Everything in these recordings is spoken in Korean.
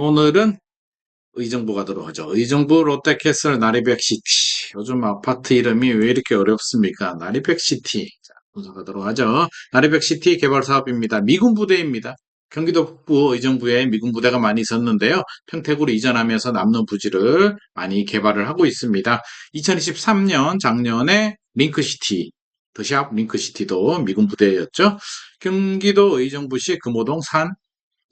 오늘은 의정부가 들어오죠. 의정부 롯데캐슬 나리백시티. 요즘 아파트 이름이 왜 이렇게 어렵습니까? 나리백시티. 자, 분석가 들어가죠. 나리백시티 개발 사업입니다. 미군 부대입니다. 경기도 북부 의정부에 미군 부대가 많이 있었는데요. 평택으로 이전하면서 남는 부지를 많이 개발을 하고 있습니다. 2023년 작년에 링크시티, 더샵 링크시티도 미군 부대였죠. 경기도 의정부시 금호동 산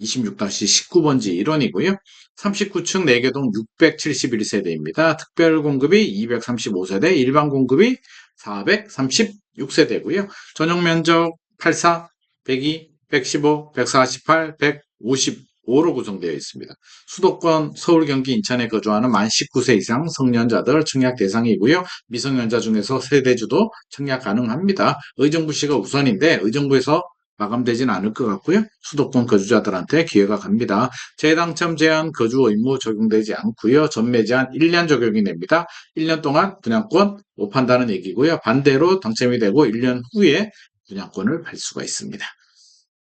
26-19번지 1원이고요. 39층 4개동 671세대입니다. 특별 공급이 235세대, 일반 공급이 436세대고요. 전용 면적 84, 102, 115, 148, 155로 구성되어 있습니다. 수도권 서울, 경기, 인천에 거주하는 만 19세 이상 성년자들 청약 대상이고요. 미성년자 중에서 세대주도 청약 가능합니다. 의정부시가 우선인데 의정부에서 마감되진 않을 것 같고요. 수도권 거주자들한테 기회가 갑니다. 재당첨 제한 거주 의무 적용되지 않고요. 전매 제한 1년 적용이 됩니다. 1년 동안 분양권 못 판다는 얘기고요. 반대로 당첨이 되고 1년 후에 분양권을 팔 수가 있습니다.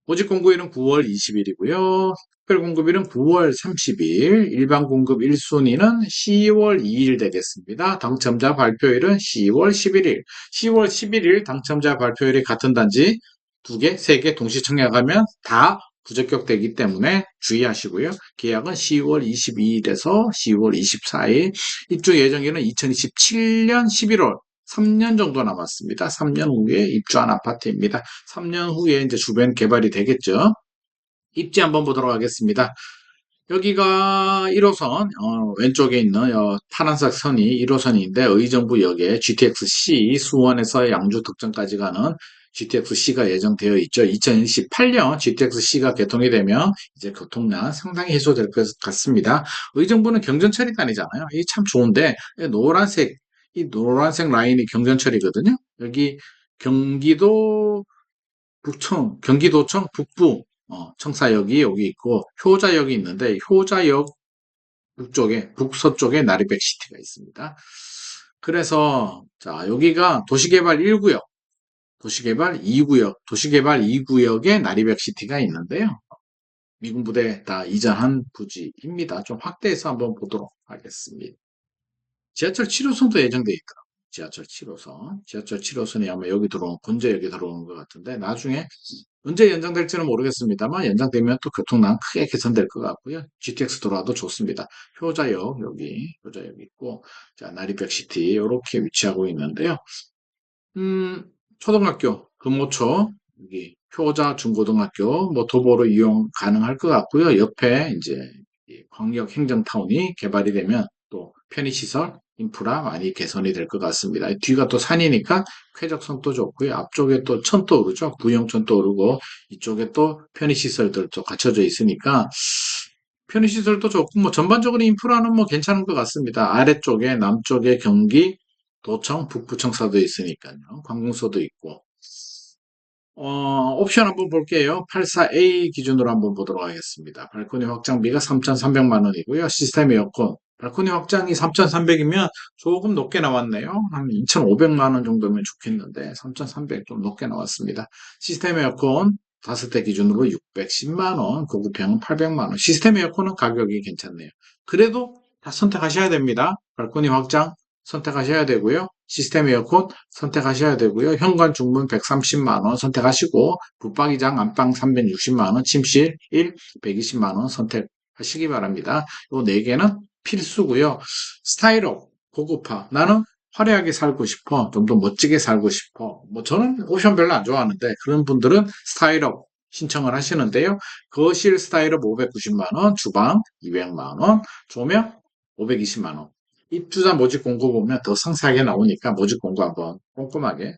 모집 공고일은 9월 20일이고요. 특별 공급일은 9월 30일, 일반 공급 1순위는 10월 2일 되겠습니다. 당첨자 발표일은 10월 11일. 10월 11일 당첨자 발표일이 같은 단지 두 개, 세 개 동시 청약하면 다 부적격되기 때문에 주의하시고요. 계약은 10월 22일에서 10월 24일, 입주 예정일은 2027년 11월 3년 정도 남았습니다. 3년 후에 입주한 아파트입니다. 3년 후에 이제 주변 개발이 되겠죠. 입지 한번 보도록 하겠습니다. 여기가 1호선 어, 왼쪽에 있는 어, 파란색 선이 1호선인데 의정부역에 GTX-C 수원에서 양주 득정까지 가는 GTX-C가 예정되어 있죠. 2028년 GTX-C가 개통이 되면 이제 교통난 상당히 해소될 것 같습니다. 의정부는 경전철이 다니잖아요. 이게 참 좋은데 노란색 이 노란색 라인이 경전철이거든요. 여기 경기도 북청 경기도청 북부 어, 청사역이 여기 있고 효자역이 있는데 효자역 북쪽에 북서쪽에 나리백시티가 있습니다. 그래서 자 여기가 도시개발 1구역, 도시개발 2구역, 도시개발 2구역에 나리백시티가 있는데요. 미군 부대 다 이전한 부지입니다. 좀 확대해서 한번 보도록 하겠습니다. 지하철 7호선도 예정되어 있더라고요. 지하철 7호선. 지하철 7호선이 아마 여기 들어온, 군제역에 들어오는 것 같은데, 나중에 언제 연장될지는 모르겠습니다만, 연장되면 또 교통난 크게 개선될 것 같고요. GTX 들어와도 좋습니다. 효자역, 여기, 효자역 있고, 자, 나리백시티, 이렇게 위치하고 있는데요. 음, 초등학교, 금호초, 여기, 효자 중고등학교, 뭐, 도보로 이용 가능할 것 같고요. 옆에 이제, 광역 행정타운이 개발이 되면 또 편의시설, 인프라 많이 개선이 될 것 같습니다. 뒤가 또 산이니까 쾌적성도 좋고요. 앞쪽에 또 천도 오르죠. 구형천도 오르고 이쪽에 또 편의시설들도 갖춰져 있으니까 편의시설도 좋고 뭐 전반적으로 인프라는 뭐 괜찮은 것 같습니다. 아래쪽에 남쪽에 경기 도청 북부청사도 있으니까요. 관공서도 있고 어, 옵션 한번 볼게요. 84A 기준으로 한번 보도록 하겠습니다. 발코니 확장비가 3,300만 원이고요. 시스템 에어컨 발코니 확장이 3,300이면 조금 높게 나왔네요. 한 2,500만 원 정도면 좋겠는데 3,300 좀 높게 나왔습니다. 시스템 에어컨 다섯 대 기준으로 610만 원, 고급형은 800만 원. 시스템 에어컨은 가격이 괜찮네요. 그래도 다 선택하셔야 됩니다. 발코니 확장 선택하셔야 되고요. 시스템 에어컨 선택하셔야 되고요. 현관 중문 130만원 선택하시고 붙박이장 안방 360만원 침실 1 120만원 선택하시기 바랍니다. 이 4개는 필수고요. 스타일업 고급화 나는 화려하게 살고 싶어 좀 더 멋지게 살고 싶어 뭐 저는 옵션 별로 안 좋아하는데 그런 분들은 스타일업 신청을 하시는데요. 거실 스타일업 590만원 주방 200만원 조명 520만원 입주자 모집 공고 보면 더 상세하게 나오니까 모집 공고 한번 꼼꼼하게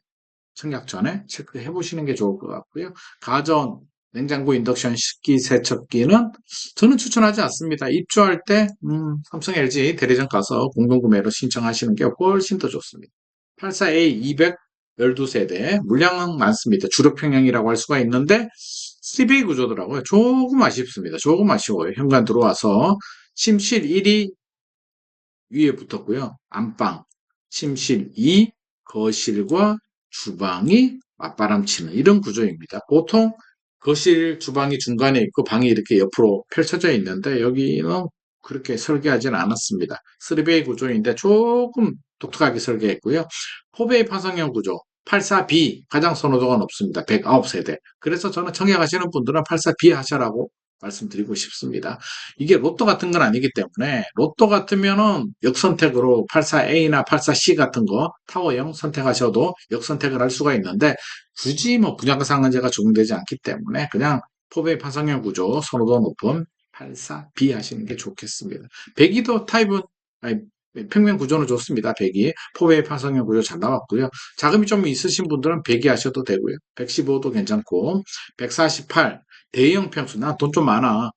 청약 전에 체크해 보시는 게 좋을 것 같고요. 가전, 냉장고, 인덕션, 식기, 세척기는 저는 추천하지 않습니다. 입주할 때 음, 삼성, LG 대리점 가서 공동구매로 신청하시는 게 훨씬 더 좋습니다. 84A 200 12세대 물량은 많습니다. 주력평형이라고 할 수가 있는데 3B 구조더라고요. 조금 아쉽습니다. 조금 아쉬워요. 현관 들어와서 침실 1이 위에 붙었고요. 안방, 침실 2, 거실과 주방이 맞바람치는 이런 구조입니다. 보통 거실, 주방이 중간에 있고 방이 이렇게 옆으로 펼쳐져 있는데 여기는 그렇게 설계하지는 않았습니다. 3베이 구조인데 조금 독특하게 설계했고요. 4베이 파성형 구조 84B 가장 선호도가 높습니다. 109세대. 그래서 저는 청약하시는 분들은 84B 하셔라고 말씀드리고 싶습니다. 이게 로또 같은 건 아니기 때문에 로또 같으면은 역선택으로 84A나 84C 같은 거 타워형 선택하셔도 역선택을 할 수가 있는데 굳이 뭐 분양가 상한제가 적용되지 않기 때문에 그냥 포베이 파성형 구조 선호도 높은 84B 하시는 게 좋겠습니다. 배기도 타입은 아니, 평면 구조는 좋습니다. 100이 포베이 파성형 구조 잘 나왔고요. 자금이 좀 있으신 분들은 100이 하셔도 되고요. 115도 괜찮고 148 대형 평수 나 돈 좀 많아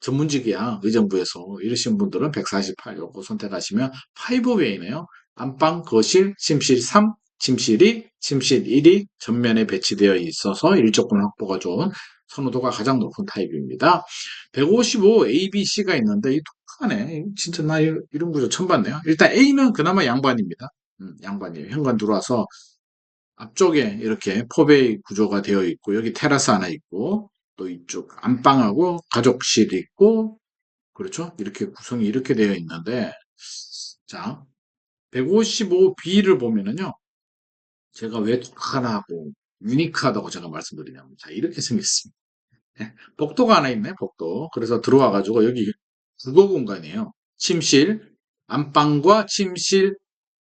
전문직이야 의정부에서 이러신 분들은 148 요거 선택하시면 5웨이네요. 안방, 거실, 침실 3, 침실 2, 침실 1이 전면에 배치되어 있어서 일조권 확보가 좋은 선호도가 가장 높은 타입입니다. 155 A, B, C가 있는데 이 독하네. 진짜 나 이- 이런 구조 처음 봤네요. 일단 A는 그나마 양반입니다. 음, 양반이에요. 현관 들어와서 앞쪽에 이렇게 포베이 구조가 되어 있고 여기 테라스 하나 있고 또 이쪽 안방하고 가족실이 있고 그렇죠? 이렇게 구성이 이렇게 되어 있는데 자 155B를 보면은요 제가 왜 독하다고 유니크하다고 제가 말씀드리냐면 자 이렇게 생겼습니다. 예, 복도가 하나 있네 복도 그래서 들어와 가지고 여기 주거 공간이에요. 침실 안방과 침실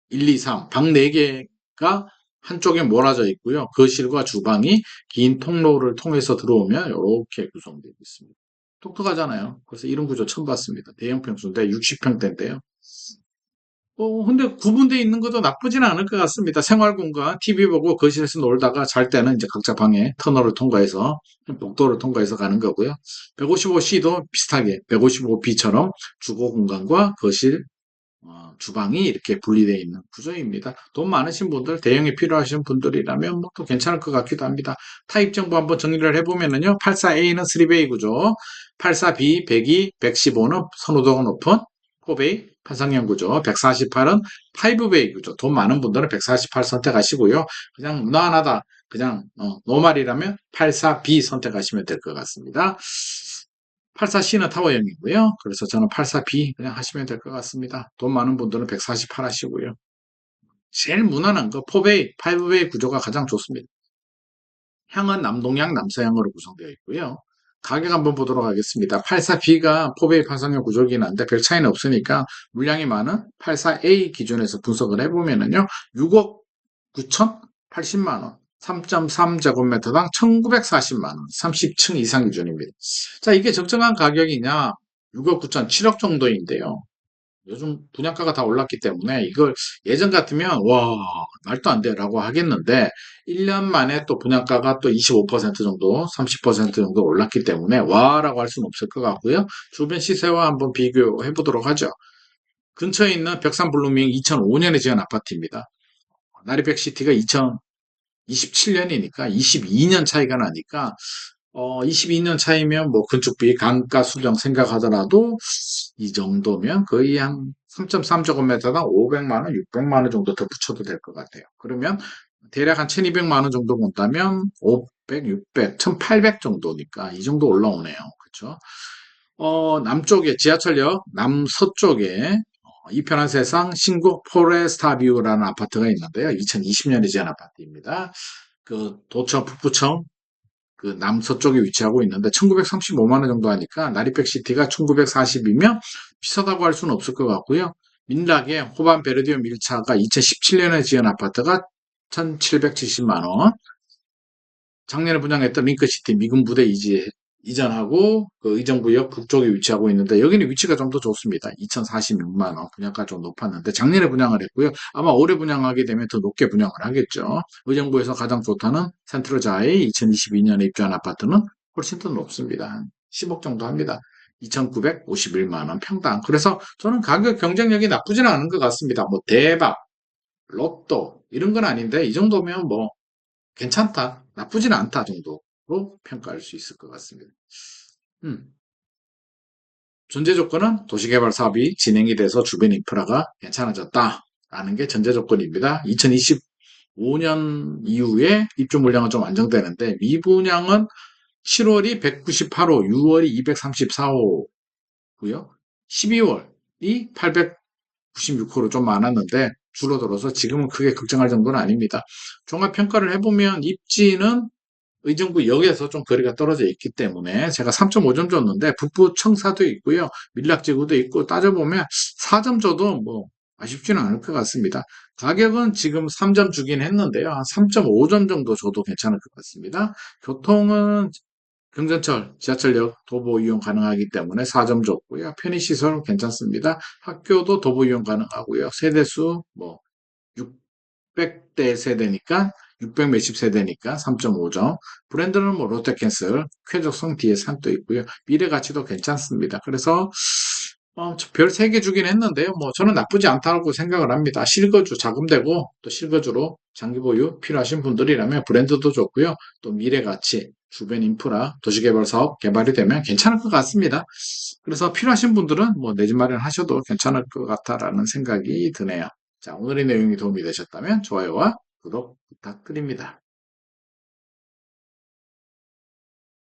1, 2, 3, 방 4개가 한쪽에 몰아져 있고요. 거실과 주방이 긴 통로를 통해서 들어오면 이렇게 구성되어 있습니다. 독특하잖아요. 그래서 이런 구조 처음 봤습니다. 대형 평수인데 60평대인데요. 어, 근데 구분되어 있는 것도 나쁘진 않을 것 같습니다. 생활 공간, TV 보고 거실에서 놀다가 잘 때는 이제 각자 방에 터널을 통과해서 복도를 통과해서 가는 거고요. 155C도 비슷하게 155B처럼 주거 공간과 거실, 어, 주방이 이렇게 분리되어 있는 구조입니다. 돈 많으신 분들, 대형이 필요하신 분들이라면 뭐 또 괜찮을 것 같기도 합니다. 타입 정보 한번 정리를 해보면은요. 84A는 3베이 구조, 84B, 102, 115는 선호도가 높은 4베이 판상형 구조, 148은 5베이 구조. 돈 많은 분들은 148 선택하시고요. 그냥 무난하다, 그냥 어, 노말이라면 84B 선택하시면 될 것 같습니다. 84C는 타워형이고요. 그래서 저는 84B 그냥 하시면 될 것 같습니다. 돈 많은 분들은 148 하시고요. 제일 무난한 거 4베이, 5베이 구조가 가장 좋습니다. 향은 남동향, 남서향으로 구성되어 있고요. 가격 한번 보도록 하겠습니다. 84B가 4베이 판상형 구조긴 한데 별 차이는 없으니까 물량이 많은 84A 기준에서 분석을 해보면은요. 6억 9천 80만원, 3.3제곱미터당 1940만원, 30층 이상 기준입니다. 자, 이게 적정한 가격이냐? 6억 9천, 7억 정도인데요. 요즘 분양가가 다 올랐기 때문에 이걸 예전 같으면 와 말도 안 돼라고 하겠는데 1년 만에 또 분양가가 또 25% 정도 30% 정도 올랐기 때문에 와라고 할 수는 없을 것 같고요 주변 시세와 한번 비교해 보도록 하죠 근처에 있는 벽산 블루밍 2005년에 지은 아파트입니다 나리백시티가 2027년이니까 22년 차이가 나니까 어, 22년 차이면 뭐 건축비, 강가 수정 생각하더라도 이 정도면 거의 한 3.3제곱미터당 500만원, 600만원 정도 더 붙여도 될 것 같아요. 그러면 대략 한 1200만원 정도 본다면 500, 600, 1800 정도니까 이 정도 올라오네요. 그렇죠? 어, 남쪽에 지하철역 남서쪽에 어, 이 편한 세상 신곡 포레스타뷰라는 아파트가 있는데요. 2020년에 지은 아파트입니다. 그 도청, 북부청 그 남서쪽에 위치하고 있는데 1935만 원 정도 하니까 나리백 시티가 1940이면 비싸다고 할 수는 없을 것 같고요. 민락의 호반 베르디오 밀차가 2017년에 지은 아파트가 1770만 원. 작년에 분양했던 링크시티 미군 부대 이지 이전하고 그 의정부역 북쪽에 위치하고 있는데 여기는 위치가 좀 더 좋습니다. 2046만 원 분양가 좀 높았는데 작년에 분양을 했고요. 아마 올해 분양하게 되면 더 높게 분양을 하겠죠. 의정부에서 가장 좋다는 센트럴자이 2022년에 입주한 아파트는 훨씬 더 높습니다. 한 10억 정도 합니다. 2,951만 원 평당. 그래서 저는 가격 경쟁력이 나쁘지는 않은 것 같습니다. 뭐 대박, 로또 이런 건 아닌데 이 정도면 뭐 괜찮다, 나쁘지는 않다 정도 로 평가할 수 있을 것 같습니다. 음. 전제 조건은 도시개발 사업이 진행이 돼서 주변 인프라가 괜찮아졌다 라는 게 전제 조건입니다. 2025년 이후에 입주 물량은 좀 안정되는데 미분양은 7월이 198호, 6월이 234호고요. 12월이 896호로 좀 많았는데 줄어들어서 지금은 크게 걱정할 정도는 아닙니다. 종합평가를 해보면 입지는 의정부 역에서 좀 거리가 떨어져 있기 때문에 제가 3.5점 줬는데 북부 청사도 있고요. 밀락지구도 있고 따져보면 4점 줘도 뭐 아쉽지는 않을 것 같습니다. 가격은 지금 3점 주긴 했는데요. 한 3.5점 정도 줘도 괜찮을 것 같습니다. 교통은 경전철, 지하철역 도보 이용 가능하기 때문에 4점 줬고요. 편의시설 괜찮습니다. 학교도 도보 이용 가능하고요. 세대수 뭐 600대 세대니까 600 몇십 세대니까 3.5점. 브랜드는 뭐 롯데캔슬, 쾌적성 뒤에 산도 있고요. 미래 가치도 괜찮습니다. 그래서 어, 별 3개 주긴 했는데요. 뭐 저는 나쁘지 않다고 생각을 합니다. 실거주 자금되고 또 실거주로 장기 보유 필요하신 분들이라면 브랜드도 좋고요. 또 미래 가치, 주변 인프라, 도시개발 사업 개발이 되면 괜찮을 것 같습니다. 그래서 필요하신 분들은 뭐 내 집 마련하셔도 괜찮을 것 같다라는 생각이 드네요. 자, 오늘의 내용이 도움이 되셨다면 좋아요와 구독 부탁드립니다.